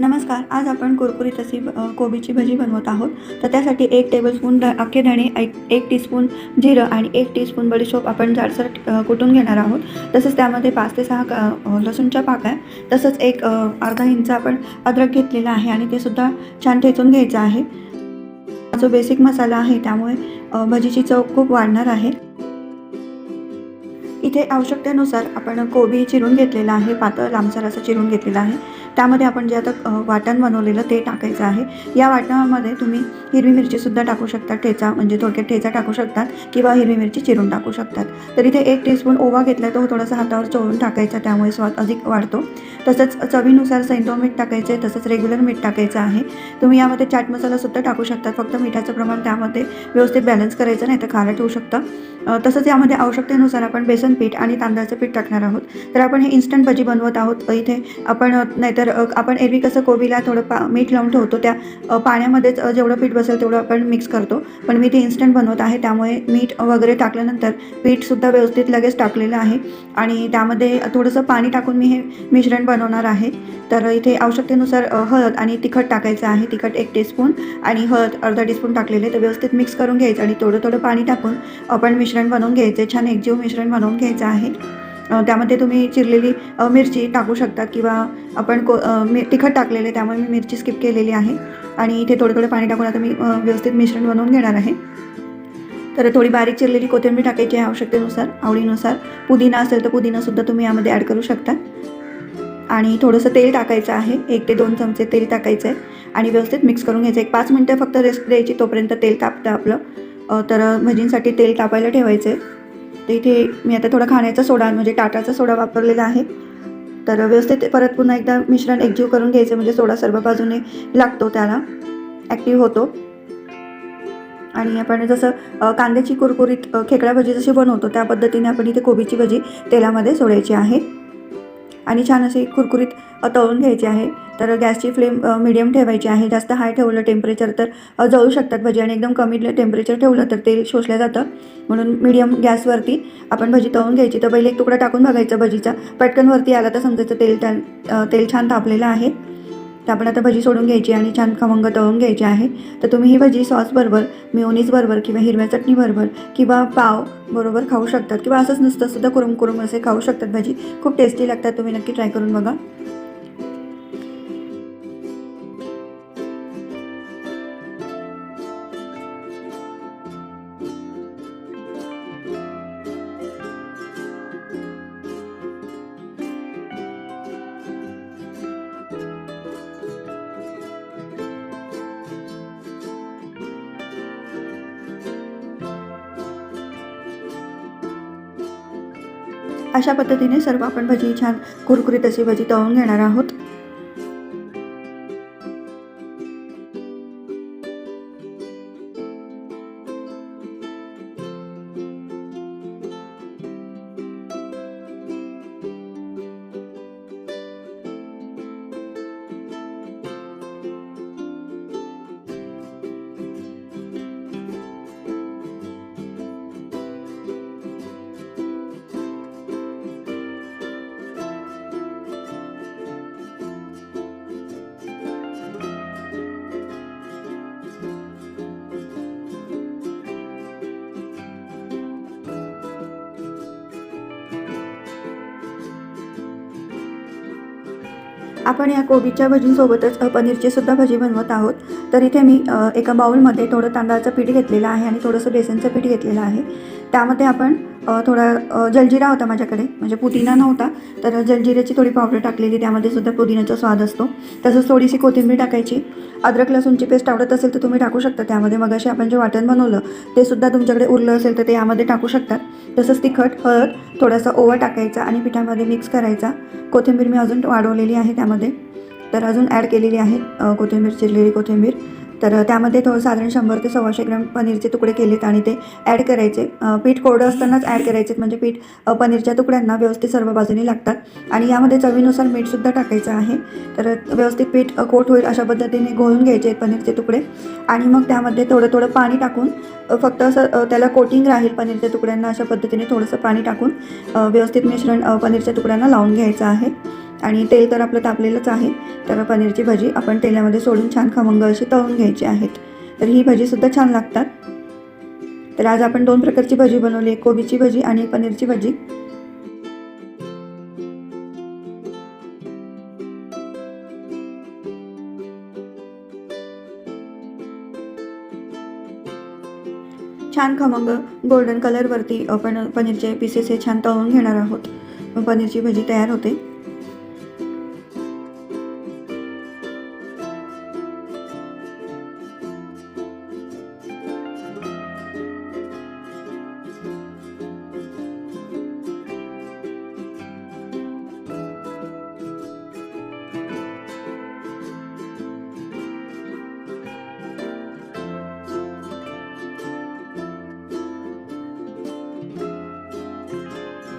नमस्कार आज आपण कुरकुरीत अशी कोबीची भजी बनवत आहोत. तर त्यासाठी एक टेबलस्पून द अख्खे धणे एक एक टीस्पून जिरं आणि एक टीस्पून बडीशोप आपण जाडसर कुटून घेणार आहोत. तसंच त्यामध्ये पाच ते सहा लसूणच्या अ, लसूणच्या पाकळ्या तसंच एक अर्धा इंच आपण अद्रक घेतलेला आहे आणि ते सुद्धा छान ठेचून घ्यायचं आहे. जो बेसिक मसाला आहे त्यामुळे भजीची चव खूप वाढणार आहे. इथे आवश्यकतेनुसार आपण कोबी चिरून घेतलेला आहे पातळ लांबसर असं चिरून घेतलेलं आहे. त्यामध्ये आपण जे आता वाटण बनवलेलं ते टाकायचं आहे. या वाटणामध्ये तुम्ही हिरवी मिरचीसुद्धा टाकू शकता. ठेचा म्हणजे थोडक्यात ठेचा टाकू शकतात किंवा हिरवी मिरची चिरून टाकू शकतात. तर इथे एक टीस्पून ओवा घेतला तो थोडासा हातावर चोळून टाकायचा त्यामुळे स्वाद अधिक वाढतो. तसंच चवीनुसार सैंधव मीठ टाकायचे तसंच रेग्युलर मीठ टाकायचं आहे. तुम्ही यामध्ये चाट मसालासुद्धा टाकू शकतात फक्त मिठाचं प्रमाण त्यामध्ये व्यवस्थित बॅलन्स करायचं नाही तर खारट होऊ शकतं. तसंच यामध्ये आवश्यकतेनुसार आपण बेसन पीठ आणि तांदळाचं पीठ टाकणार आहोत. तर आपण हे इन्स्टंट भजी बनवत आहोत. इथे आपण नाहीतर आपण एरवी कसं कोबीला थोडं पा मीठ लावून ठेवतो त्या पाण्यामध्येच जेवढं पीठ बसेल तेवढं आपण मिक्स करतो. पण मी ते इन्स्टंट बनवत आहे. त्यामुळे मीठ वगैरे टाकल्यानंतर पीठसुद्धा व्यवस्थित लगेच टाकलेलं आहे. आणि त्यामध्ये थोडंसं पाणी टाकून मी हे मिश्रण बनवणार आहे. तर इथे आवश्यकतेनुसार हळद आणि तिखट टाकायचं आहे. तिखट एक टीस्पून आणि हळद अर्धा टीस्पून टाकलेले. तर व्यवस्थित मिक्स करून घ्यायचं आणि थोडं थोडं पाणी टाकून आपण मिश्रण बनवून घ्यायचे छान एकजीव मिश्रण बनवून घ्यायचं आहे. त्यामध्ये तुम्ही चिरलेली मिरची टाकू शकता किंवा आपण को मी तिखट टाकलेले त्यामुळे मी मिरची स्किप केलेली आहे. आणि इथे थोडं थोडं पाणी टाकून आता मी व्यवस्थित मिश्रण बनवून घेणार आहे. तर थोडी बारीक चिरलेली कोथिंबीर टाकायची आहे आवश्यकतेनुसार आवडीनुसार. पुदिना असेल तर पुदिनासुद्धा तुम्ही यामध्ये ॲड करू शकता. आणि थोडंसं तेल टाकायचं आहे एक ते दोन चमचे तेल टाकायचं आहे आणि व्यवस्थित मिक्स करून घ्यायचं. एक पाच मिनटं फक्त रेस्ट द्यायची तोपर्यंत तेल तापतं आपलं. तर भजींसाठी तेल तापायला ठेवायचं. आहे तर इथे मी आता थोडा खाण्याचा सोडा म्हणजे टाटाचा सोडा वापरलेला आहे. तर व्यवस्थित परत पुन्हा एकदा मिश्रण एकजीव करून घ्यायचं म्हणजे सोडा सर्व बाजूने लागतो त्याला. ॲक्टिव्ह होतो. आणि आपण जसं कांद्याची कुरकुरीत खेकडा भजी जशी बनवतो त्या पद्धतीने आपण इथे कोबीची भजी तेलामध्ये सोडायची आहे. आणि छान अशी कुरकुरीत तळून घ्यायची आहे. तर गॅसची फ्लेम मिडियम ठेवायची आहे. जास्त हाय ठेवलं टेम्परेचर तर जळू शकतात भजी आणि एकदम कमी टेम्परेचर ठेवलं तर तेल शोषलं जातं. म्हणून मीडियम गॅसवरती आपण भजी तळून घ्यायची. तर पहिले एक तुकडा टाकून बघायचा भजीचा. पटकन वरती आला तर समजायचं तेल त्या तेल छान तापलेलं आहे. तर आपण आता भजी सोडून घ्यायची आणि छान खमंग तळून घ्यायची आहे. तर तुम्ही ही भजी सॉसबरोबर मिओनीज किंवा हिरव्या चटणीबरोबर किंवा पाव बरोबर खाऊ शकतात. किंवा असंच नुसतं सुद्धा कुरुम कुरुम असे खाऊ शकतात भजी. खूप टेस्टी लागतात तुम्ही नक्की ट्राय करून बघा. अशा पद्धतीने सर्व आपण भजी छान कुरकुरीत अशी भजी तळून घेणार आहोत. आपण या कोबीच्या भजींसोबतच पनीरची सुद्धा भजी बनवत आहोत. तर इथे मी एका बाउलमध्ये थोडं तांदळाचं पीठ घेतलेलं आहे आणि थोडंसं बेसनचं पीठ घेतलेलं आहे. त्यामध्ये आपण थोडा जलजिरा होता माझ्याकडे म्हणजे पुदिना नव्हता तर जलजिऱ्याची थोडी पावडर टाकलेली त्यामध्ये सुद्धा पुदिन्याचा स्वाद असतो. तसंच थोडीशी कोथिंबीर टाकायची. अद्रक लसूणची पेस्ट आवडत असेल तर तुम्ही टाकू शकता. त्यामध्ये मगाशी आपण जे वाटण बनवलं ते सुद्धा तुमच्याकडे उरलं असेल तर ते यामध्ये टाकू शकतात तसंच तिखट हळद थोडासा ओवा टाकायचा आणि पिठामध्ये मिक्स करायचा. कोथिंबीर मी अजून वाढवलेली आहे त्यामध्ये तर अजून ॲड केलेली आहे कोथिंबीर चिरलेली कोथिंबीर. तर त्यामध्ये थोडं साधारण शंभर ते सव्वाशे ग्रॅम पनीरचे तुकडे केलेत आणि ते ॲड करायचे. पीठ कोरडं असतानाच ॲड करायचे म्हणजे पीठ पनीरच्या तुकड्यांना व्यवस्थित सर्व बाजूने लागतात. आणि यामध्ये चवीनुसार मीठसुद्धा टाकायचं आहे. तर व्यवस्थित पीठ कोट होईल अशा पद्धतीने घोळून घ्यायचे आहेत पनीरचे तुकडे. आणि मग त्यामध्ये थोडं थोडं पाणी टाकून फक्त असं त्याला कोटिंग राहील पनीरच्या तुकड्यांना अशा पद्धतीने थोडंसं पाणी टाकून व्यवस्थित मिश्रण पनीरच्या तुकड्यांना लावून घ्यायचं आहे. आणि तेल तर आपलं तापलेलंच आहे तर पनीरची भजी आपण तेलामध्ये सोडून छान खमंग अशी तळून घ्यायची आहेत. तर ही भजीसुद्धा छान लागतात. तर आज आपण दोन प्रकारची भजी बनवली एक कोबीची भजी आणि एक पनीरची भजी. छान खमंग गोल्डन कलरवरती आपण पनीरचे पीसेस हे छान तळून घेणार आहोत. पनीरची भजी तयार होते.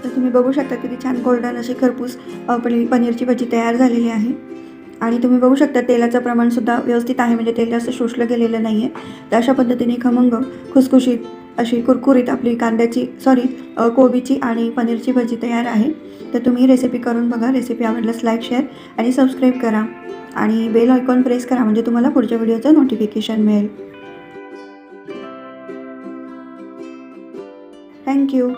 तर तुम्ही बघू शकता किती छान गोल्डन अशी खरपूस अ, पनीरची भजी तयार झालेली आहे. आणि तुम्ही बघू शकता तेलाचं प्रमाणसुद्धा व्यवस्थित आहे म्हणजे तेल जास्त शोषलं गेलेलं नाही आहे तर अशा पद्धतीने खमंग खुसखुशीत अशी कुरकुरीत आपली कांद्याची सॉरी कोबीची आणि पनीरची भजी तयार आहे. तर तुम्ही रेसिपी करून बघा रेसिपी आवडल्यास लाईक शेअर आणि सबस्क्राईब करा. आणि बेल आयकॉन प्रेस करा म्हणजे तुम्हाला पुढच्या व्हिडिओचं नोटिफिकेशन मिळेल. थँक्यू